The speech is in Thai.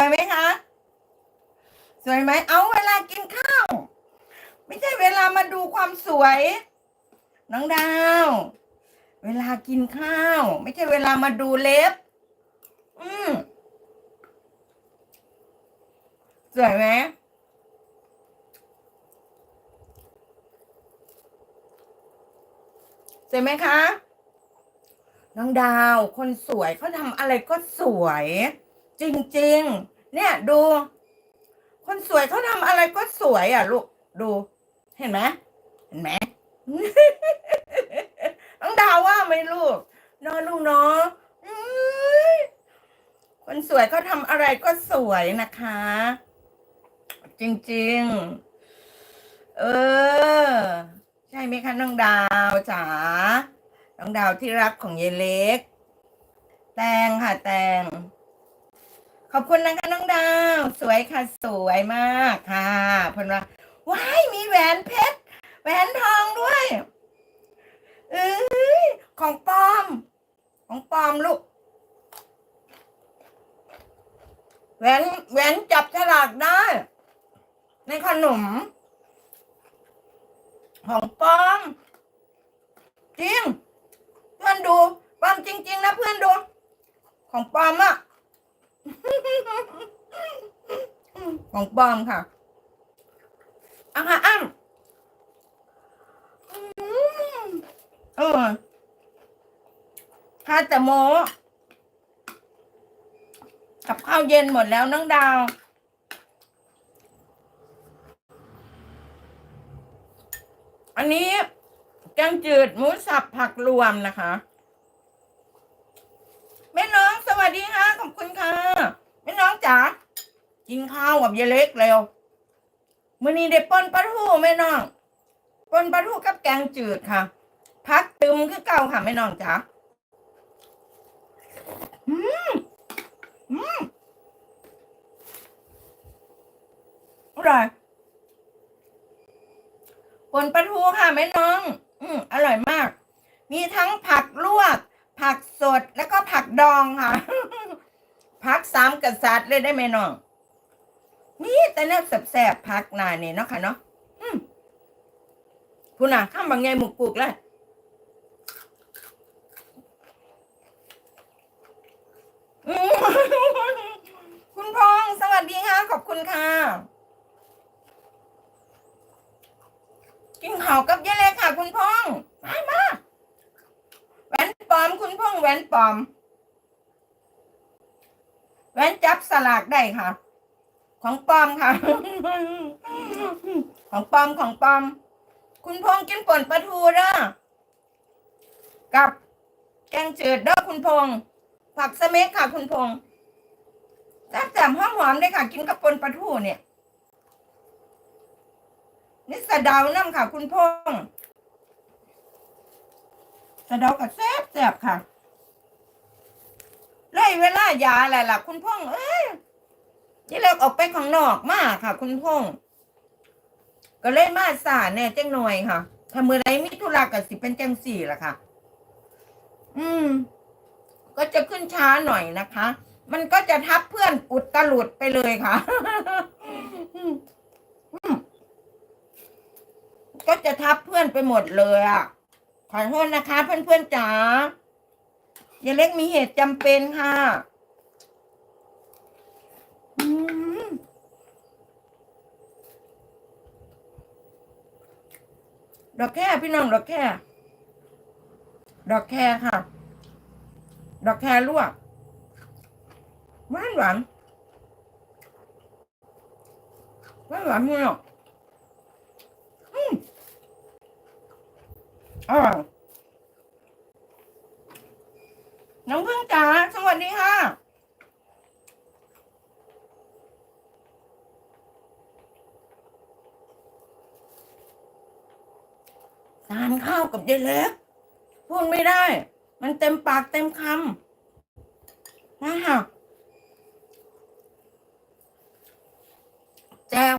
วยไหมคะ สวยไหม เอาเวลากินข้าว ไม่ใช่เวลามาดูความสวย น้องดาว เวลากินข้าว ไม่ใช่เวลามาดูเล็บ อืมสวยไหมสวยไหมคะ น้องดาว คนสวยเขาทำอะไรก็สวย จริง ๆ เนี่ยดู คนสวยเขาทำอะไรก็สวยอะ ลูก ดู เห็นไหมเห็นไหมน้องดาวว่าไหมลูกนอะลูกเนาะอื้อคนสวยเขาทำอะไรก็สวยนะคะ จริง ๆ เออ ใช่ไหมคะน้องดาวจ๋าน้องดาวที่รักของยายเล็ก แตงค่ะแตง ขอบคุณนะคะน้องดาว สวยค่ะสวยมากค่ะพนว่าว้ายมีแหวนเพชรแหวนทองด้วยเอ้ยของปลอม ของปลอมลูกแหวนแหวนจับฉลากได้ ในขนม ของปลอม จริง เพื่อนดูปลอมจริง ๆ นะเพื่อนดู ของปลอมอะ ของปลอมค่ะอะค่ะอ้ำอืมเออค่ะแต่โมกับข้าวเย็นหมดแล้วน้องดาวอันนี้แกงจืดหมูสับผักรวมนะคะ แม่น้องสวัสดีค่ะ ขอบคุณค่ะ จ๋ากินข้าวกับยายเล็กเร็วมื้อนี้ได้ป่นปลาทูแม่น้องป่นปลาทูกับแกงจืดค่ะ พักตึมคือเก่าค่ะแม่น้องจ๋าอืมอืมอร่อยป่นปลาทูค่ะแม่น้อง อืมอร่อยมาก มีทั้งผักลวก ผักสดแล้วก็ผักดองค่ะ ผักสามกษัตริย์เลยได้ไหมน้องนี่แต่เนี่ยแสบๆผักนาเนี่ยเนาะค่ะเนาะอืมพูน่ะข้ามบางไงหมูกุกเลยคุณพงสวัสดีค่ะ ขอบคุณค่ะ กินข้าวกับยายเล็กค่ะ คุณพงมามาแหวนปลอม คุณพงแหวนปลอม แหวนจับสลากได้ค่ะ ของปลอมค่ะ ของปลอมของปลอม คุณพงษ์กินป่นปลาทูเด้อกับแกงจืดเด้อคุณพงษ์ผักสเม็กค่ะ คุณพงษ์แซ่บแจ่มหอมหอมเลยค่ะ กินกับป่นปลาทูเนี่ยนี่สะเดาน้ำค่ะ คุณพงษ์สะเดากับแซ่บแซ่บค่ะายาอะไรล่ะ คุณพงษ์เอ้ยยี่เลิกออกไปข้างนอกมากค่ะ คุณพงษ์ก็เลยมาสาเนี่ยจังหน่อยค่ะถ้ามือไรมีธุระกับสิเป็นจังสี่ล่ะค่ะ อืม ก็จะขึ้นช้าหน่อยนะคะ มันก็จะทับเพื่อนอุดตลุดไปเลยค่ะก็จะทับเพื่อนไปหมดเลยอะ ขอโทษนะคะ เพื่อนๆจ๋ายาเล็กมีเหตุจำเป็นค่ะอืม ดอกแค่พี่น้องดอกแค่ ดอกแค่ค่ะ ดอกแค่ลวกหวานหวานหวานหวานพี่น้องอืมอร่อยน้องพึ่งจ๋าสวัสดีค่ะ ทาน ข้าวกับยายเล็ก พูดไม่ได้ มันเต็มปากเต็มคำนะฮะแจว